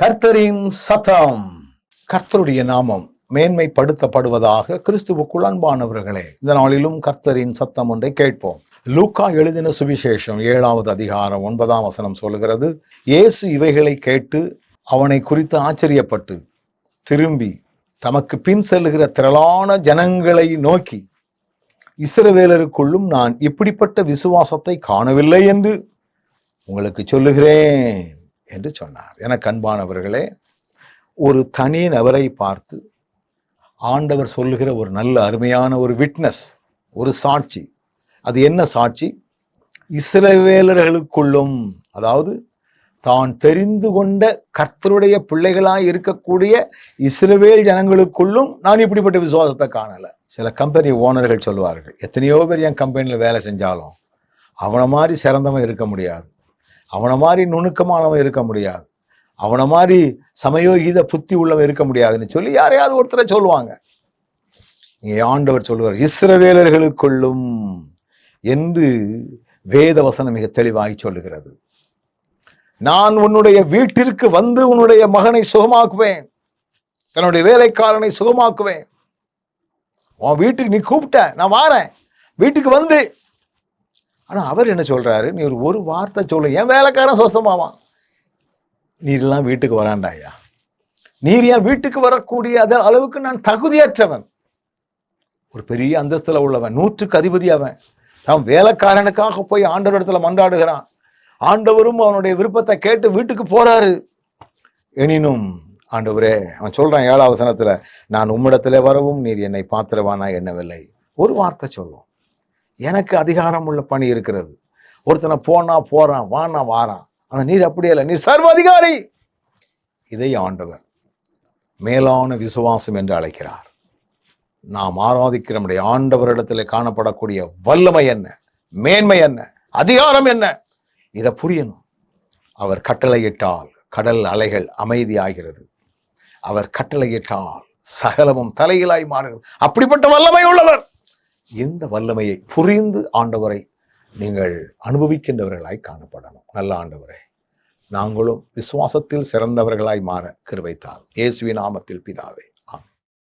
கர்த்தரின் சத்தம். கர்த்தருடைய நாமம் மேன்மைப்படுத்தப்படுவதாக கிறிஸ்துவுக்குள் அன்பானவர்களே இந்த நாளிலும் கர்த்தரின் சத்தம் ஒன்றை கேட்போம். லூக்கா எழுதின சுவிசேஷம் ஏழாவது அதிகாரம் ஒன்பதாம் வசனம் சொல்கிறது இயேசு இவைகளை கேட்டு அவனை குறித்து ஆச்சரியப்பட்டு திரும்பி தமக்கு பின் செல்லுகிற திரளான ஜனங்களை நோக்கி இஸ்ரவேலருக்குள்ளும் நான் இப்படிப்பட்ட விசுவாசத்தை காணவில்லை என்று உங்களுக்கு சொல்லுகிறேன். என்று சொன்னார். எனக்கு அன்பானவர்களே ஒரு தனி நபரை பார்த்து ஆண்டவர் சொல்லுகிற ஒரு நல்ல அருமையான ஒரு விட்னஸ் ஒரு சாட்சி. அது என்ன சாட்சி? இஸ்ரவேலர்களுக்குள்ளும் அதாவது தான் தெரிந்து கொண்ட கர்த்தருடைய பிள்ளைகளாக இருக்கக்கூடிய இஸ்ரவேல் ஜனங்களுக்குள்ளும் நான் இப்படிப்பட்ட விசுவாசத்தை காணலை. சில கம்பெனி ஓனர்கள் சொல்லுவார்கள் எத்தனையோ பேர் என் கம்பெனியில் வேலை செஞ்சாலும் அவனை மாதிரி சிறந்தவன் இருக்க முடியாது. அவனை மாதிரி நுணுக்கமானவன் இருக்க முடியாது. அவனை மாதிரி சமயோகித புத்தி உள்ளவன் இருக்க முடியாதுன்னு சொல்லி யாரையாவது ஒருத்தரை சொல்லுவாங்க. இங்கே ஆண்டவர் சொல்லுவார் இஸ்ரவேலர்களுக்குள்ளும் என்று வேத வசனம் மிக தெளிவாகி சொல்லுகிறது. நான் உன்னுடைய வீட்டிற்கு வந்து உன்னுடைய மகனை சுகமாக்குவேன். தன்னுடைய வேலைக்காரனை சுகமாக்குவேன். உன் வீட்டுக்கு நீ கூப்பிட்ட நான் வாரேன். வீட்டுக்கு வந்து ஆனால் அவர் என்ன சொல்கிறாரு நீ ஒரு ஒரு வார்த்தை சொல்லு. என் வேலைக்காரன் சொஸ்தமாவான். நீரெல்லாம் வீட்டுக்கு வராண்டாயா நீர் ஏன் வீட்டுக்கு வரக்கூடிய அதன் அளவுக்கு நான் தகுதியற்றவன். ஒரு பெரிய அந்தஸ்தில் உள்ளவன் நூற்றுக்கு அதிபதி அவன். தான் வேலைக்காரனுக்காக போய் ஆண்டவரிடத்துல மன்றாடுகிறான். ஆண்டவரும் அவனுடைய விருப்பத்தை கேட்டு வீட்டுக்கு போறாரு. எனினும் ஆண்டவரே அவன் சொல்றான் ஏழாவசனத்தில் நான் உம்மிடத்தில் வரவும் நீர் என்னை பாத்திரவானா என்னவில்லை ஒரு வார்த்தை சொல்லும் எனக்கு அதிகாரம் உள்ள பணி இருக்கிறது. ஒருத்தனை போனா போறான் வானா வாரான். ஆனால் நீர் அப்படியே இல்லை. நீர் சர்வ அதிகாரி. இதை ஆண்டவர் மேலான விசுவாசம் என்று அழைக்கிறார். நாம் ஆராதிக்கிற நம்முடைய ஆண்டவரிடத்தில் காணப்படக்கூடிய வல்லமை என்ன? மேன்மை என்ன? அதிகாரம் என்ன? இதை புரியணும். அவர் கட்டளையிட்டால் கடல் அலைகள் அமைதியாகிறது. அவர் கட்டளையிட்டால் சகலமும் தலையிலாய் மாறுகிறது. அப்படிப்பட்ட வல்லமை உள்ளவர். இந்த வல்லமையை புரிந்து ஆண்டவரை நீங்கள் அனுபவிக்கின்றவர்களாய் காணப்படணும். நல்ல ஆண்டவரே நாங்களும் விசுவாசத்தில் சிறந்தவர்களாய் மாற கிருவைத்தார் இயேசுவின் நாமத்தில் பிதாவே